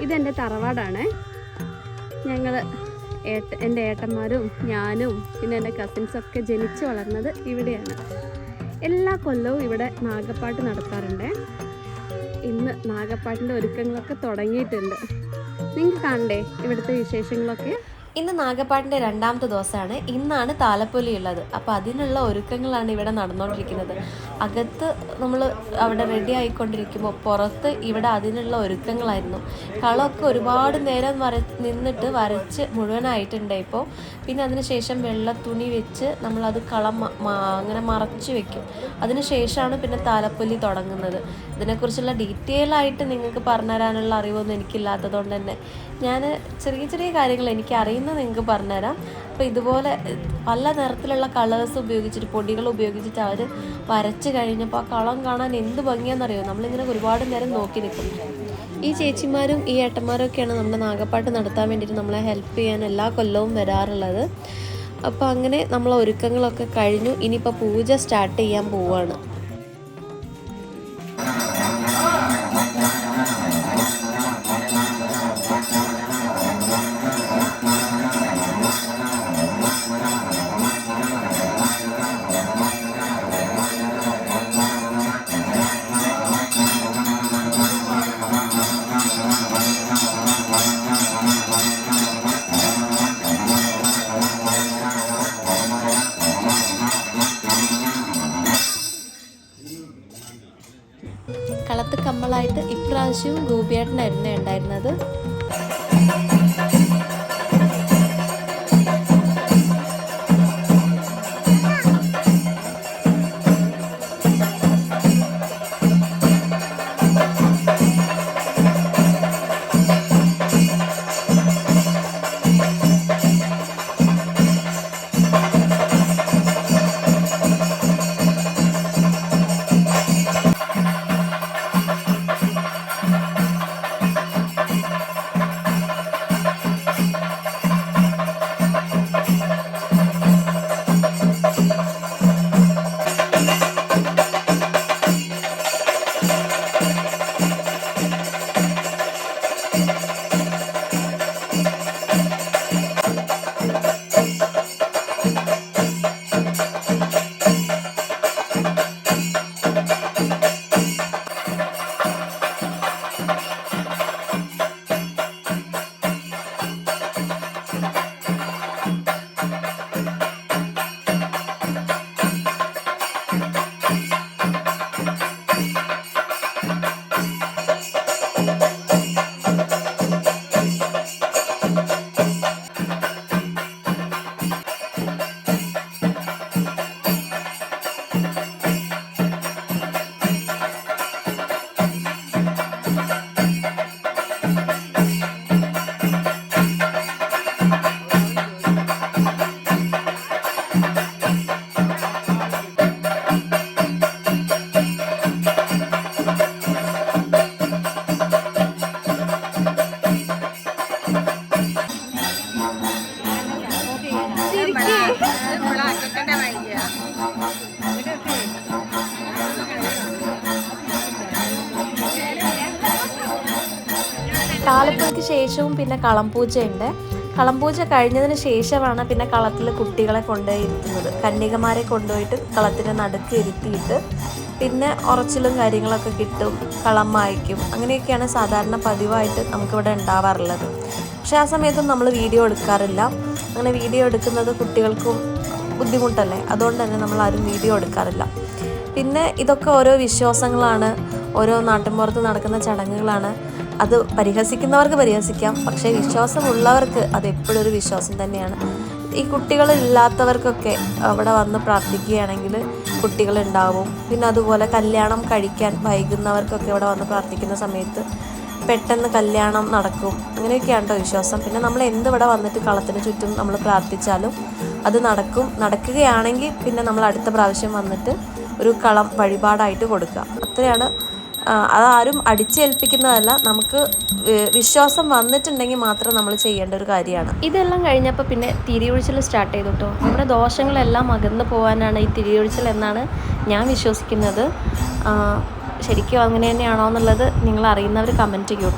ഇതെന്റെ തറവാടാണ്. ഞങ്ങൾ ഏട്ട എന്റെ ഏട്ടന്മാരും ഞാനും പിന്നെ എന്റെ കസിൻസൊക്കെ ജനിച്ചു വളർന്നത് ഇവിടെയാണ്. എല്ലാ കൊല്ലവും ഇവിടെ നാഗപ്പാട്ട് നടത്താറുണ്ട്. ഇന്ന് നാഗപ്പാട്ടിന്റെ ഒരുക്കങ്ങളൊക്കെ തുടങ്ങിയിട്ടുണ്ട്. നിങ്ങൾക്ക് കാണണ്ടേ ഇവിടുത്തെ വിശേഷങ്ങളൊക്കെ? ഇന്ന് നാഗപ്പാട്ടിന്റെ രണ്ടാമത്തെ ദിവസമാണ്. ഇന്നാണ് താലപ്പൊലി ഉള്ളത് അപ്പോൾ അതിനുള്ള ഒരുക്കങ്ങളാണ് ഇവിടെ നടന്നുകൊണ്ടിരിക്കുന്നത്. അകത്ത് നമ്മൾ അവിടെ റെഡി ആയിക്കൊണ്ടിരിക്കുമ്പോൾ പുറത്ത് ഇവിടെ അതിനുള്ള ഒരുക്കങ്ങളായിരുന്നു. കളമൊക്കെ ഒരുപാട് നേരം വര നിന്നിട്ട് വരച്ച് മുഴുവനായിട്ടുണ്ട് ഇപ്പോൾ പിന്നെ അതിനുശേഷം വെള്ള തുണി വെച്ച് നമ്മളത് കളം അങ്ങനെ മറച്ച് വെക്കും. അതിനുശേഷമാണ് പിന്നെ താലപ്പൊലി തുടങ്ങുന്നത്. ഇതിനെക്കുറിച്ചുള്ള ഡീറ്റെയിൽ ആയിട്ട് നിങ്ങൾക്ക് പറഞ്ഞു തരാനുള്ള അറിവൊന്നും എനിക്കില്ലാത്തതുകൊണ്ട് തന്നെ. ഞാൻ ചെറിയ ചെറിയ കാര്യങ്ങൾ എനിക്ക് അറിയുന്നത് നിങ്ങൾക്ക് പറഞ്ഞുതരാം. അപ്പോൾ ഇതുപോലെ പല നിറത്തിലുള്ള കളേഴ്സ് ഉപയോഗിച്ചിട്ട് പൊടികൾ ഉപയോഗിച്ചിട്ട് അവർ വരച്ച് കഴിഞ്ഞപ്പോൾ ആ കളം കാണാൻ എന്ത് ഭംഗിയാണെന്നറിയോ? നമ്മളിങ്ങനെ ഒരുപാട് നേരം നോക്കി നിൽക്കും. ഈ ചേച്ചിമാരും ഈ ഏട്ടന്മാരും ഒക്കെയാണ് നമ്മുടെ നാഗപ്പാട്ട് നടത്താൻ വേണ്ടിയിട്ട് നമ്മളെ ഹെൽപ്പ് ചെയ്യാൻ എല്ലാ കൊല്ലവും വരാറുള്ളത്. അപ്പോൾ അങ്ങനെ നമ്മളെ ഒരുക്കങ്ങളൊക്കെ കഴിഞ്ഞു. ഇനിയിപ്പോൾ പൂജ സ്റ്റാർട്ട് ചെയ്യാൻ പോവുകയാണ് കളത്ത് കമ്മളായിട്ട് ഇപ്രാവശ്യവും ഗോപിയേട്ടനായിരുന്നു ഉണ്ടായിരുന്നത്. താലപ്പൊലിക്ക് ശേഷവും പിന്നെ കളംപൂജയുണ്ട്. കളംപൂജ കഴിഞ്ഞതിന് ശേഷമാണ് പിന്നെ കളത്തിൽ കുട്ടികളെ കൊണ്ടുപോയി ഇരുത്തുന്നത് കന്യകമാരെ കൊണ്ടുപോയിട്ട് കളത്തിന്റെ നടുക്ക് ഇരുത്തിയിട്ട് പിന്നെ ഉറച്ചിലും കാര്യങ്ങളൊക്കെ കിട്ടും കളം വായിക്കും അങ്ങനെയൊക്കെയാണ് സാധാരണ പതിവായിട്ട് നമുക്കിവിടെ ഉണ്ടാവാറുള്ളത്. പക്ഷേ ആ സമയത്തും നമ്മൾ വീഡിയോ എടുക്കാറില്ല. അങ്ങനെ വീഡിയോ എടുക്കുന്നത് കുട്ടികൾക്കും ബുദ്ധിമുട്ടല്ലേ? അതുകൊണ്ട് തന്നെ നമ്മൾ ആരും വീഡിയോ എടുക്കാറില്ല. പിന്നെ ഇതൊക്കെ ഓരോ വിശ്വാസങ്ങളാണ്. ഓരോ നാട്ടിൻപുറത്ത് നടക്കുന്ന ചടങ്ങുകളാണ്. അത് പരിഹസിക്കുന്നവർക്ക് പരിഹസിക്കാം. പക്ഷേ വിശ്വാസമുള്ളവർക്ക് അത് എപ്പോഴും ഒരു വിശ്വാസം തന്നെയാണ്. ഈ കുട്ടികളില്ലാത്തവർക്കൊക്കെ അവിടെ വന്ന് പ്രാർത്ഥിക്കുകയാണെങ്കിൽ കുട്ടികളുണ്ടാവും. പിന്നെ അതുപോലെ കല്യാണം കഴിക്കാൻ വൈകുന്നവർക്കൊക്കെ ഇവിടെ വന്ന് പ്രാർത്ഥിക്കുന്ന സമയത്ത് പെട്ടെന്ന് കല്യാണം നടക്കും. അങ്ങനെയൊക്കെയാണ് കേട്ടോ വിശ്വാസം. പിന്നെ നമ്മൾ എന്ത് ഇവിടെ വന്നിട്ട് കളത്തിന് ചുറ്റും നമ്മൾ പ്രാർത്ഥിച്ചാലും അത് നടക്കും. നടക്കുകയാണെങ്കിൽ പിന്നെ നമ്മൾ അടുത്ത പ്രാവശ്യം വന്നിട്ട് ഒരു കളം വഴിപാടായിട്ട് കൊടുക്കുക. അത്രയാണ് അതാരും അടിച്ചേൽപ്പിക്കുന്നതല്ല. നമുക്ക് വിശ്വാസം വന്നിട്ടുണ്ടെങ്കിൽ മാത്രം നമ്മൾ ചെയ്യേണ്ട ഒരു കാര്യമാണ്. ഇതെല്ലാം കഴിഞ്ഞപ്പോൾ പിന്നെ തിരിയൊഴിച്ചൽ സ്റ്റാർട്ട് ചെയ്തു കേട്ടോ. നമ്മുടെ ദോഷങ്ങളെല്ലാം അകന്നു പോകാനാണ് ഈ തിരിയൊഴിച്ചൽ എന്നാണ് ഞാൻ വിശ്വസിക്കുന്നത്. ശരിക്കും അങ്ങനെ തന്നെയാണോ എന്നുള്ളത് നിങ്ങൾ അറിയുന്നവർ കമന്റ് ചെയ്യൂ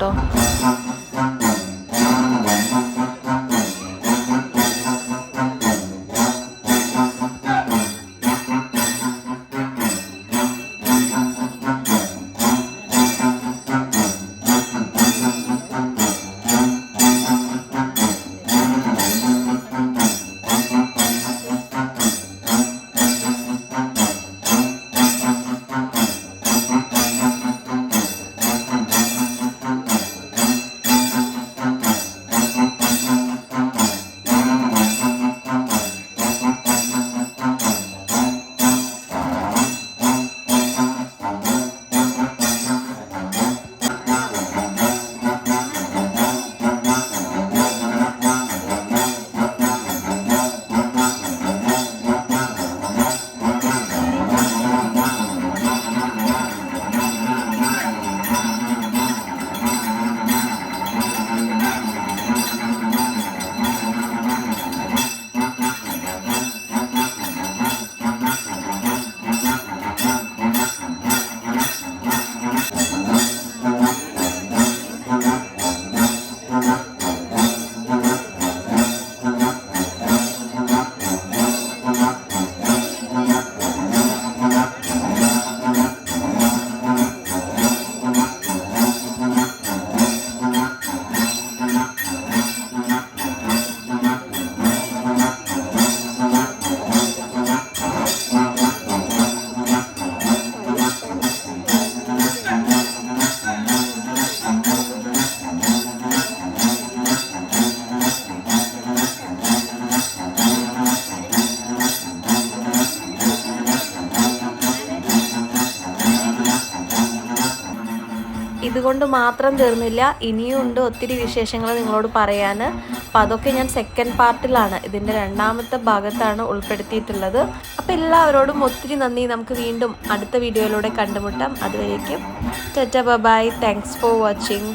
ഇതുകൊണ്ട് മാത്രം തീർന്നില്ല. ഇനിയും ഉണ്ട് ഒത്തിരി വിശേഷങ്ങൾ നിങ്ങളോട് പറയാൻ അപ്പം അതൊക്കെ ഞാൻ സെക്കൻഡ് പാർട്ടിലാണ് ഇതിന്റെ രണ്ടാമത്തെ ഭാഗത്താണ് ഉൾപ്പെടുത്തിയിട്ടുള്ളത്. അപ്പോൾ എല്ലാവരോടും ഒത്തിരി നന്ദി. നമുക്ക് വീണ്ടും അടുത്ത വീഡിയോയിലൂടെ കണ്ടുമുട്ടാം. അതുവരേക്കും ടെറ്റ ബൈ താങ്ക്സ് ഫോർ വാച്ചിങ്